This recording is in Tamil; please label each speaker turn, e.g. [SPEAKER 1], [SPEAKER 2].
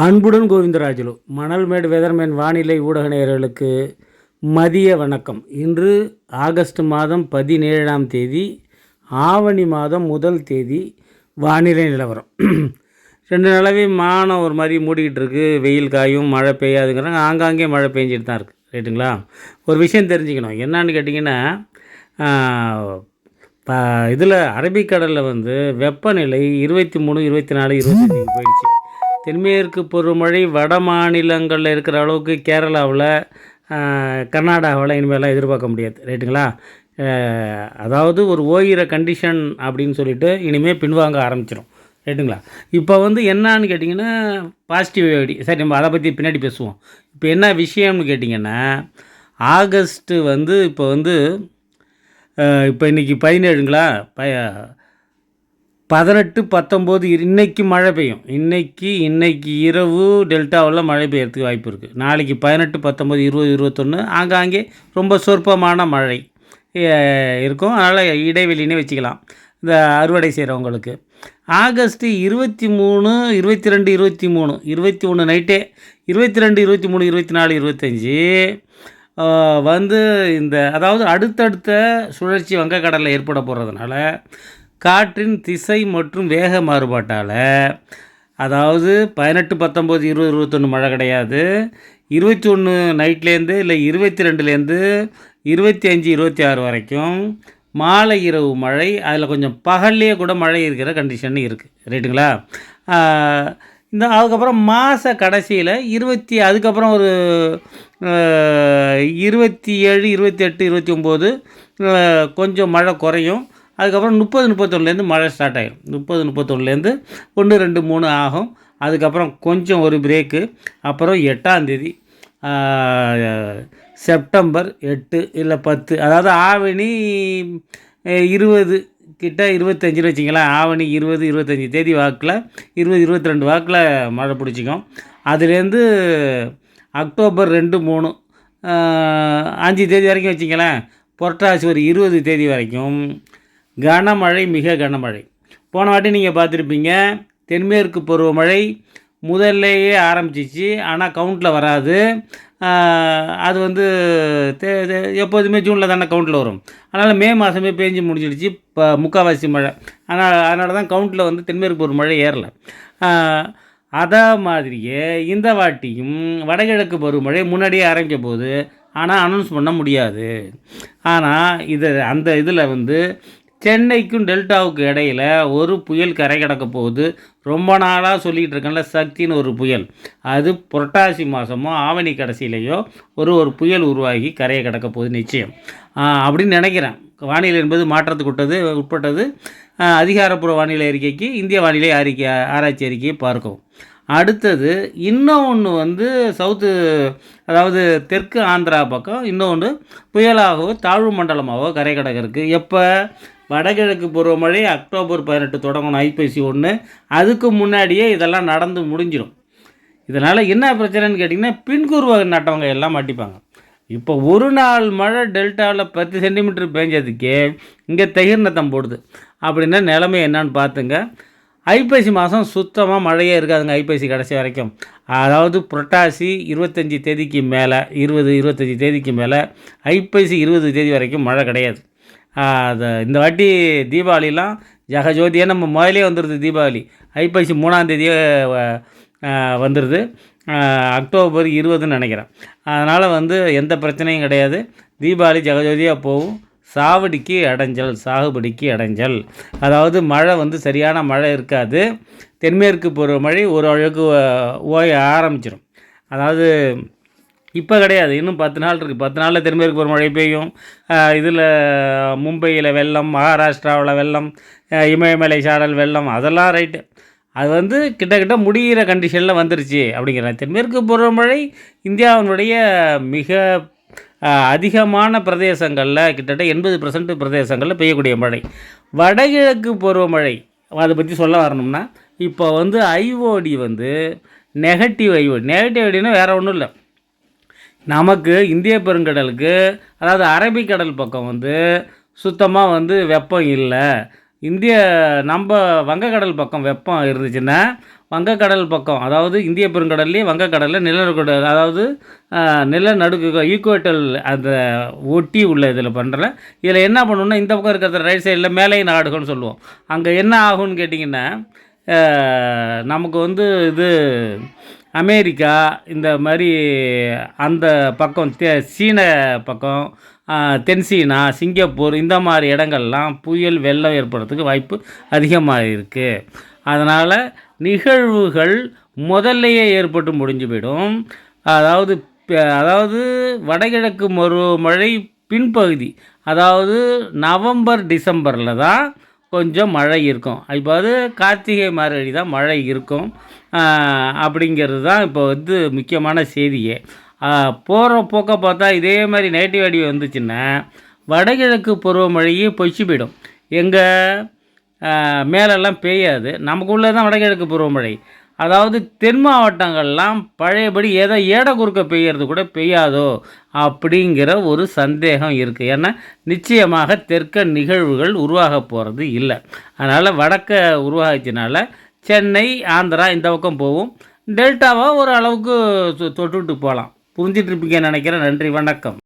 [SPEAKER 1] அன்புடன் கோவிந்தராஜலு மணல்மேடு வெதர்மேன் வானிலை ஊடக நேயர்களுக்கு மதிய வணக்கம். இன்று ஆகஸ்ட் மாதம் பதினேழாம் தேதி ஆவணி மாதம் முதல் தேதி வானிலை நிலவரம். ரெண்டு நாளாகவே மானம் ஒரு மாதிரி மூடிக்கிட்டு இருக்குது வெயில் காயும் மழை பெய்யாதுங்கிறாங்க. ஆங்காங்கே மழை பெஞ்சிட்டு தான் இருக்குது ரைட்டுங்களா? ஒரு விஷயம் தெரிஞ்சுக்கணும். என்னன்னு கேட்டிங்கன்னா ப இதில் அரபிக்கடலில் வந்து வெப்பநிலை இருபத்தி மூணு இருபத்தி நாலு இருபத்தஞ்சுக்கு போயிடுச்சு. தென்மேற்கு பருவமழை வட மாநிலங்களில் இருக்கிற அளவுக்கு கேரளாவில் கர்நாடகாவில் இனிமேலாம் எதிர்பார்க்க முடியாது. ரைட்டுங்களா? அதாவது ஒரு ஓயிர கண்டிஷன் அப்படின்னு சொல்லிட்டு இனிமேல் பின்வாங்க ஆரம்பிச்சிடும் ரைட்டுங்களா? இப்போ வந்து என்னன்னு கேட்டிங்கன்னா பாசிட்டிவ் ஐடி சரி நம்ம அதை பற்றி பின்னாடி பேசுவோம். இப்போ என்ன விஷயம்னு கேட்டிங்கன்னா ஆகஸ்ட்டு வந்து இப்போ வந்து இப்போ இன்றைக்கி பதினேழுங்களா? ப பதினெட்டு பத்தொம்போது இரு- இன்னைக்கு மழை பெய்யும். இன்னைக்கு இன்னைக்கு இரவு டெல்டாவில் மழை பெய்யறதுக்கு வாய்ப்பு இருக்குது நாளைக்கு பதினெட்டு பத்தொம்போது இருபது இருபத்தொன்று ஆங்காங்கே ரொம்ப சொற்பமான மழை இருக்கும். அதனால் இடைவெளினே வச்சுக்கலாம். இந்த அறுவடை செய்கிறவங்களுக்கு ஆகஸ்ட்டு இருபத்தி மூணு இருபத்தி ரெண்டு இருபத்தி மூணு இருபத்தி ஒன்று நைட்டே இருபத்தி ரெண்டு இருபத்தி மூணு இருபத்தி நாலு இருபத்தஞ்சி வந்து இந்த அதாவது அடுத்தடுத்த சுழற்சி வங்கக்கடலில் ஏற்பட போகிறதுனால காற்றின் திசை மற்றும் வேக மாறுபாட்டால் அதாவது பதினெட்டு பத்தொம்போது இருபது இருபத்தொன்று மழை கிடையாது. இருபத்தி ஒன்று நைட்லேருந்து இல்லை இருபத்தி ரெண்டுலேருந்து இருபத்தி அஞ்சு இருபத்தி ஆறு வரைக்கும் மாலை இரவு மழை அதில் கொஞ்சம் பகல்லையே கூட மழை இருக்கிற கண்டிஷன் இருக்குது ரைட்டுங்களா இந்த அதுக்கப்புறம் மாத கடைசியில் இருபத்தி அதுக்கப்புறம் ஒரு இருபத்தி ஏழு இருபத்தி எட்டு இருபத்தி ஒம்பது கொஞ்சம் மழை குறையும். அதுக்கப்புறம் முப்பது முப்பத்தொன்னுலேருந்து மழை ஸ்டார்ட் ஆகிடும் முப்பது முப்பத்தொன்னுலேருந்து ஒன்று ரெண்டு மூணு ஆகும். அதுக்கப்புறம் கொஞ்சம் ஒரு பிரேக்கு அப்புறம் எட்டாந்தேதி செப்டம்பர் எட்டு இல்லை பத்து. அதாவது ஆவணி இருபது கிட்ட இருபத்தஞ்சுன்னு வச்சிங்களேன் ஆவணி இருபது இருபத்தஞ்சி தேதி வாக்கில் இருபது இருபத்தி ரெண்டு வாக்கில் மழை பிடிச்சிக்கும். அதுலேருந்து அக்டோபர் ரெண்டு மூணு அஞ்சு தேதி வரைக்கும் வச்சிங்களேன் புரட்டாசி ஒரு இருபது தேதி வரைக்கும். கனமழை மிக கனமழை. போன வாட்டி நீங்கள் பார்த்துருப்பீங்க தென்மேற்கு பருவமழை முதல்லையே ஆரம்பிச்சிச்சு. ஆனால் கவுண்டில் வராது. அது வந்து எப்போதுமே ஜூனில் தானே கவுண்டில் வரும். அதனால் மே மாதமே பேஞ்சு முடிஞ்சிடுச்சு இப்போ முக்கால்வாசி மழை. ஆனால் அதனால தான் கவுண்டில் வந்து தென்மேற்கு பருவமழை ஏறல. ஏறலை அதே மாதிரியே இந்த வாட்டியும் வடகிழக்கு பருவமழை முன்னாடியே ஆரம்பிக்க போகுது. ஆனால் அனௌன்ஸ் பண்ண முடியாது. ஆனால் இது அந்த இதில் வந்து சென்னைக்கும் டெல்டாவுக்கு இடையில ஒரு புயல் கரை கிடக்க போகுது. ரொம்ப நாளாக சொல்லிகிட்டு இருக்கேன்ல சக்தின்னு ஒரு புயல். அது புரட்டாசி மாதமோ ஆவணி கடைசியிலையோ ஒரு ஒரு புயல் உருவாகி கரையை கிடக்க போகுது நிச்சயம். அப்படின்னு நினைக்கிறேன். வானிலை என்பது மாற்றத்துக்குட்டது உட்பட்டது. அதிகாரப்பூர்வ வானிலை அறிக்கைக்கு இந்திய வானிலை அறிக்கை ஆராய்ச்சி அறிக்கையை பார்க்கும் அடுத்தது இன்னும் ஒன்று வந்து சவுத்து அதாவது தெற்கு ஆந்திரா பக்கம் இன்னொன்று புயலாகவோ தாழ்வு மண்டலமாகவோ கரை கடக்கிறதுக்கு. எப்போ? வடகிழக்கு பருவமழை அக்டோபர் பதினெட்டு தொடங்கணும் ஐப்பசி ஒன்று அதுக்கு முன்னாடியே இதெல்லாம் நடந்து முடிஞ்சிடும் இதனால் என்ன பிரச்சனைன்னு கேட்டிங்கன்னா பின்கூர்வ நட்டவங்க எல்லாம் மாட்டிப்பாங்க இப்போ ஒரு நாள் மழை டெல்டாவில் பத்து சென்டிமீட்டர் பேஞ்சதுக்கே இங்கே தகிர்நத்தம் போடுது. அப்படின்னா நிலைமை என்னன்னு பார்த்துங்க. ஐப்பசி மாதம் சுத்தமாக மழையே இருக்காதுங்க ஐப்பசி கடைசி வரைக்கும். அதாவது புரட்டாசி இருபத்தஞ்சி தேதிக்கு மேலே இருபது இருபத்தஞ்சி தேதிக்கு மேலே ஐப்பசி இருபது தேதி வரைக்கும் மழை கிடையாது. அது இந்த வாட்டி தீபாவளிலாம் ஜெகஜோதியாக நம்ம முதலே வந்துடுது தீபாவளி. ஐப்பசி மூணாந்தேதியே வந்துடுது அக்டோபர் இருபதுன்னு நினைக்கிறேன். அதனால் வந்து எந்த பிரச்சனையும் கிடையாது. தீபாவளி ஜகஜோதியாக போகும். சாவடிக்கு அடைஞ்சல் சாகுபடிக்கு அடைஞ்சல். அதாவது மழை வந்து சரியான மழை இருக்காது. தென்மேற்கு பருவமழை ஓரளவுக்கு ஓ- ஓய ஆரம்பிச்சிடும் அதாவது இப்போ கிடையாது. இன்னும் பத்து நாள் இருக்குது பத்து நாளில் தென்மேற்கு மழை பெய்யும். இதில் மும்பையில் வெள்ளம் மகாராஷ்டிராவில் வெள்ளம் இமயமலை சாரல் வெள்ளம் அதெல்லாம் ரைட்டு அது வந்து கிட்டத்தட்ட முடிகிற கண்டிஷனில் வந்துருச்சு அப்படிங்கிறேன் தென்மேற்கு பருவமழை இந்தியாவினுடைய மிக அதிகமான பிரதேசங்களில் கிட்டத்தட்ட எண்பது பர்சன்ட் பிரதேசங்களில் பெய்யக்கூடிய மழை. வடகிழக்கு பருவமழை அதை பற்றி சொல்ல வரணும்னா இப்போ வந்து ஐஓடி வந்து நெகட்டிவ் ஐஓடி நெகட்டிவ் ஐடினா வேறு ஒன்றும் இல்லை. நமக்கு இந்திய பெருங்கடலுக்கு அதாவது அரபிக்கடல் பக்கம் வந்து சுத்தமாக வந்து வெப்பம் இல்லை. இந்திய நம்ம வங்கக்கடல் பக்கம் வெப்பம் இருந்துச்சுன்னா வங்கக்கடல் பக்கம் அதாவது இந்திய பெருங்கடல்லே வங்கக்கடலில் நிலநடுக்கடல் அதாவது நிலநடுக்கு ஈக்குவேட்டல் அந்த ஒட்டி உள்ள இதில் பண்ணுறல இதில் என்ன பண்ணணும்னா இந்த பக்கம் இருக்கிற ரைட் சைடில் மேலே நாடுகள்னு சொல்லுவோம். அங்கே என்ன ஆகும்னு கேட்டிங்கன்னா நமக்கு வந்து இது அமெரிக்கா இந்த மாதிரி அந்த பக்கம் தே- சீன பக்கம் தென்சீனா தென் சீனா சிங்கப்பூர் இந்த மாதிரி இடங்கள்லாம் புயல் வெள்ளம் ஏற்படுறதுக்கு வாய்ப்பு அதிகமாக இருக்குது அதனால் நிகழ்வுகள் முதல்லையே ஏற்பட்டு முடிஞ்சு போயிடும். அதாவது அதாவது வடகிழக்கு மழை பின்பகுதி அதாவது நவம்பர் டிசம்பரில் தான் கொஞ்சம் மழை இருக்கும். இப்போ அது கார்த்திகை மார்கழி தான் மழை இருக்கும். அப்படிங்கிறது தான் இப்போ வந்து முக்கியமான செய்தியே. போகிற போக்க பார்த்தா இதே மாதிரி நெகட்டிவ் அடி வந்துச்சுன்னா வடகிழக்கு பருவமழையே பொய்ச்சி போயிடும். எங்கள் மேலெல்லாம் பெய்யாது. நமக்குள்ளே தான் வடகிழக்கு பருவமழை அதாவது தென் மாவட்டங்கள்லாம் பழையபடி ஏதோ ஏட குறுக்க பெய்யறது கூட பெய்யாதோ அப்படிங்கிற ஒரு சந்தேகம் இருக்குது ஏன்னா நிச்சயமாக தெற்க நிகழ்வுகள் உருவாக போகிறது இல்லை. அதனால் வடக்க உருவாகிச்சினால சென்னை ஆந்திரா இந்த பக்கம் போகும் டெல்டாவாக ஒரு அளவுக்கு தொ- போகலாம் புரிஞ்சிட்டுருப்பீங்கன்னு நினைக்கிறேன். நன்றி வணக்கம்.